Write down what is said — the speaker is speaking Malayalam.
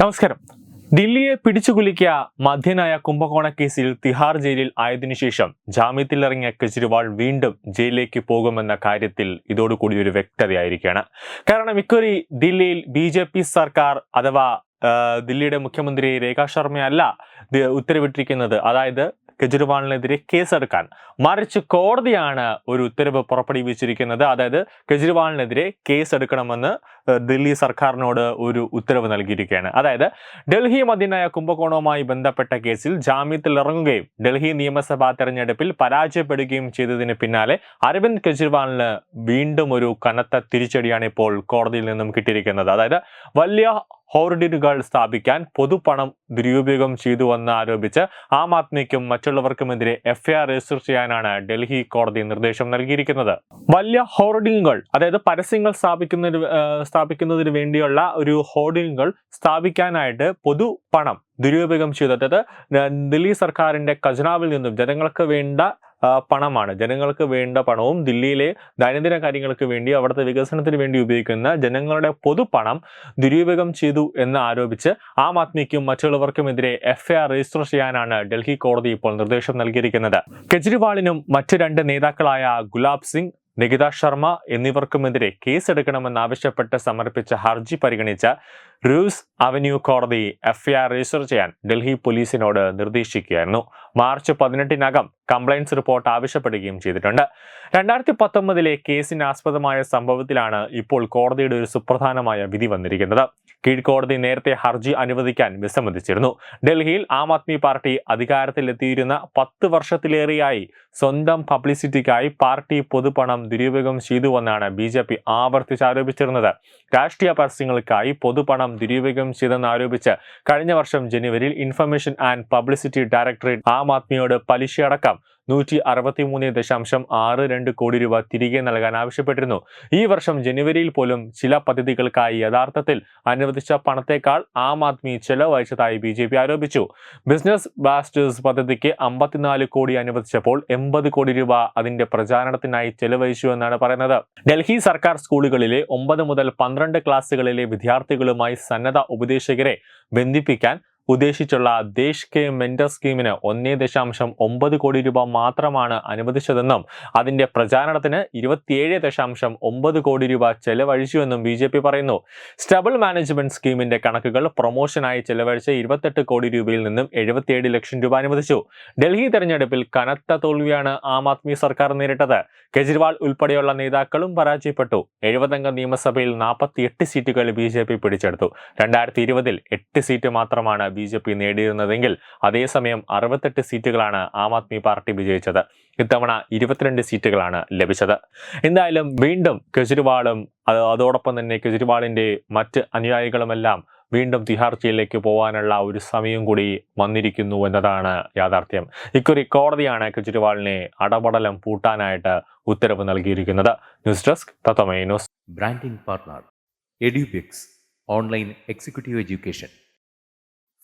നമസ്കാരം. ദില്ലിയെ പിടിച്ചുകുലുക്കിയ മധ്യനായ കുംഭകോണ കേസിൽ തിഹാർ ജയിലിൽ ആയതിനു ശേഷം ജാമ്യത്തിലിറങ്ങിയ കെജ്രിവാൾ വീണ്ടും ജയിലിലേക്ക് പോകുമെന്ന കാര്യത്തിൽ ഇതോടുകൂടി ഒരു വ്യക്തതയായിരിക്കുകയാണ്. കാരണം ഇക്കുറി ദില്ലിയിൽ ബി ജെ പി സർക്കാർ അഥവാ ദില്ലിയുടെ മുഖ്യമന്ത്രി രേഖാ ശർമ്മയല്ല ഉത്തരവിട്ടിരിക്കുന്നത്. അതായത് കെജ്രിവാളിനെതിരെ കേസെടുക്കാൻ. മറിച്ച് കോടതിയാണ് ഒരു ഉത്തരവ് പുറപ്പെടുവിച്ചിരിക്കുന്നത്. അതായത് കെജ്രിവാളിനെതിരെ കേസെടുക്കണമെന്ന് ദില്ലി സർക്കാരിനോട് ഒരു ഉത്തരവ് നൽകിയിരിക്കുകയാണ്. അതായത് ഡൽഹി മദീനായ കുംഭകോണവുമായി ബന്ധപ്പെട്ട കേസിൽ ജാമ്യത്തിൽ ഇറങ്ങുകയും ഡൽഹി നിയമസഭാ തെരഞ്ഞെടുപ്പിൽ പരാജയപ്പെടുകയും ചെയ്തതിന് പിന്നാലെ അരവിന്ദ് കെജ്രിവാളിന് വീണ്ടും ഒരു കനത്ത തിരിച്ചടിയാണ് ഇപ്പോൾ കോടതിയിൽ നിന്നും കിട്ടിയിരിക്കുന്നത്. അതായത് വലിയ ഹോർഡിനുകൾ സ്ഥാപിക്കാൻ പൊതുപണം ദുരുപയോഗം ചെയ്തുവെന്ന് ആരോപിച്ച് ആം ആദ്മിക്കും മറ്റുള്ളവർക്കുമെതിരെ എഫ്ഐആർ രജിസ്റ്റർ ചെയ്യാനാണ് ഡൽഹി കോടതി നിർദ്ദേശം നൽകിയിരിക്കുന്നത്. വലിയ ഹോർഡിങ്ങുകൾ അതായത് പരസ്യങ്ങൾ സ്ഥാപിക്കുന്നതിന് സ്ഥാപിക്കുന്നതിന് വേണ്ടിയുള്ള ഒരു ഹോർഡിങ്ങുകൾ സ്ഥാപിക്കാനായിട്ട് പൊതുപണം ദുരുപയോഗം ചെയ്തു അതായത് ദില്ലി സർക്കാരിന്റെ ഖജനാവിൽ നിന്നും ജനങ്ങൾക്ക് വേണ്ട പണമാണ്. ജനങ്ങൾക്ക് വേണ്ട പണവും ദില്ലിയിലെ ദൈനംദിന കാര്യങ്ങൾക്ക് വേണ്ടി അവിടുത്തെ വികസനത്തിന് വേണ്ടി ഉപയോഗിക്കുന്ന ജനങ്ങളുടെ പൊതുപണം ദുരുപയോഗം ചെയ്തു എന്ന് ആരോപിച്ച് ആം ആദ്മിക്കും മറ്റുള്ളവർക്കുമെതിരെ എഫ്ഐആർ രജിസ്റ്റർ ചെയ്യാനാണ് ഡൽഹി കോടതി ഇപ്പോൾ നിർദ്ദേശം നൽകിയിരിക്കുന്നത്. കെജ്രിവാളിനും മറ്റ് രണ്ട് നേതാക്കളായ ഗുലാബ് സിംഗ് നികിത ശർമ്മ എന്നിവർക്കുമെതിരെ കേസെടുക്കണമെന്നാവശ്യപ്പെട്ട് സമർപ്പിച്ച ഹർജി പരിഗണിച്ച റൂസ് അവന്യൂ കോടതി എഫ്ഐആർ രജിസ്റ്റർ ചെയ്യാൻ ഡൽഹി പോലീസിനോട് നിർദ്ദേശിക്കുകയായിരുന്നു. മാർച്ച് പതിനെട്ടിനകം കംപ്ലയിൻസ് റിപ്പോർട്ട് ആവശ്യപ്പെടുകയും ചെയ്തിട്ടുണ്ട്. രണ്ടായിരത്തി പത്തൊമ്പതിലെ കേസിന് ആസ്പദമായ സംഭവത്തിലാണ് ഇപ്പോൾ കോടതിയുടെ ഒരു സുപ്രധാനമായ വിധി വന്നിരിക്കുന്നത്. കീഴ്ക്കോടതി നേരത്തെ ഹർജി അനുവദിക്കാൻ വിസമ്മതിച്ചിരുന്നു. ഡൽഹിയിൽ ആം ആദ്മി പാർട്ടി അധികാരത്തിലെത്തിയിരുന്ന പത്ത് വർഷത്തിലേറെയായി സ്വന്തം പബ്ലിസിറ്റിക്കായി പാർട്ടി പൊതുപണം ദുരുപയോഗം ചെയ്തുവെന്നാണ് ബി ജെ പി ആവർത്തിച്ച് ആരോപിച്ചിരുന്നത്. രാഷ്ട്രീയ പരസ്യങ്ങൾക്കായി പൊതുപണം ദുരുപയോഗം ചെയ്തെന്ന് ആരോപിച്ച് കഴിഞ്ഞ വർഷം ജനുവരിയിൽ information and publicity directorate Aam ആദ്മിയോട് പലിശയടക്കം നൂറ്റി അറുപത്തി മൂന്ന് ദശാംശം ആറ് രണ്ട് കോടി രൂപ തിരികെ നൽകാൻ ആവശ്യപ്പെട്ടിരുന്നു. ഈ വർഷം ജനുവരിയിൽ പോലും ചില പദ്ധതികൾക്കായി യഥാർത്ഥത്തിൽ അനുവദിച്ച പണത്തേക്കാൾ ആം ആദ്മി ചെലവഴിച്ചതായി ബി ജെ പി ആരോപിച്ചു. ബിസിനസ് ബാസ്റ്റേഴ്സ് പദ്ധതിക്ക് അമ്പത്തിനാല് കോടി അനുവദിച്ചപ്പോൾ എൺപത് കോടി രൂപ അതിന്റെ പ്രചാരണത്തിനായി ചെലവഴിച്ചു എന്നാണ് പറയുന്നത്. ഡൽഹി സർക്കാർ സ്കൂളുകളിലെ ഒമ്പത് മുതൽ പന്ത്രണ്ട് ക്ലാസ്സുകളിലെ വിദ്യാർത്ഥികളുമായി സന്നദ്ധ ഉപദേശകരെ ബന്ധിപ്പിക്കാൻ ഉദ്ദേശിച്ചുള്ള ദേശ് കെ മെന്റർ സ്കീമിന് ഒന്നേ ദശാംശം ഒമ്പത് കോടി രൂപ മാത്രമാണ് അനുവദിച്ചതെന്നും അതിന്റെ പ്രചാരണത്തിന് ഇരുപത്തിയേഴ് ദശാംശം ഒമ്പത് കോടി രൂപ ചെലവഴിച്ചുവെന്നും ബി ജെ പി പറയുന്നു. സ്റ്റബിൾ മാനേജ്മെന്റ് സ്കീമിന്റെ കണക്കുകൾ പ്രൊമോഷനായി ചെലവഴിച്ച ഇരുപത്തെട്ട് കോടി രൂപയിൽ നിന്നും എഴുപത്തിയേഴ് ലക്ഷം രൂപ അനുവദിച്ചു. ഡൽഹി തെരഞ്ഞെടുപ്പിൽ കനത്ത തോൽവിയാണ് ആം ആദ്മി സർക്കാർ നേരിട്ടത്. കെജ്രിവാൾ ഉൾപ്പെടെയുള്ള നേതാക്കളും പരാജയപ്പെട്ടു. എഴുപതംഗ നിയമസഭയിൽ നാൽപ്പത്തിയെട്ട് സീറ്റുകൾ ബി ജെ പി പിടിച്ചെടുത്തു. രണ്ടായിരത്തി ഇരുപതിൽ എട്ട് സീറ്റ് മാത്രമാണ് ബി ജെ പി നേടിയിരുന്നതെങ്കിൽ അതേസമയം അറുപത്തെട്ട് സീറ്റുകളാണ് ആം ആദ്മി പാർട്ടി വിജയിച്ചത്. ഇത്തവണ ഇരുപത്തിരണ്ട് സീറ്റുകളാണ് ലഭിച്ചത്. എന്തായാലും വീണ്ടും കെജ്രിവാളും അത് അതോടൊപ്പം തന്നെ കെജ്രിവാളിന്റെ മറ്റ് അനുയായികളുമെല്ലാം വീണ്ടും തിഹാർ ജയിലിലേക്ക് പോകാനുള്ള ഒരു സമയം കൂടി വന്നിരിക്കുന്നു എന്നതാണ് യാഥാർത്ഥ്യം. ഇക്കുറി കോടതിയാണ് കെജ്രിവാളിനെ അടപടലം പൂട്ടാനായിട്ട് ഉത്തരവ് നൽകിയിരിക്കുന്നത്. News desk തത്തമേ news. Branding partner Edubix online executive education.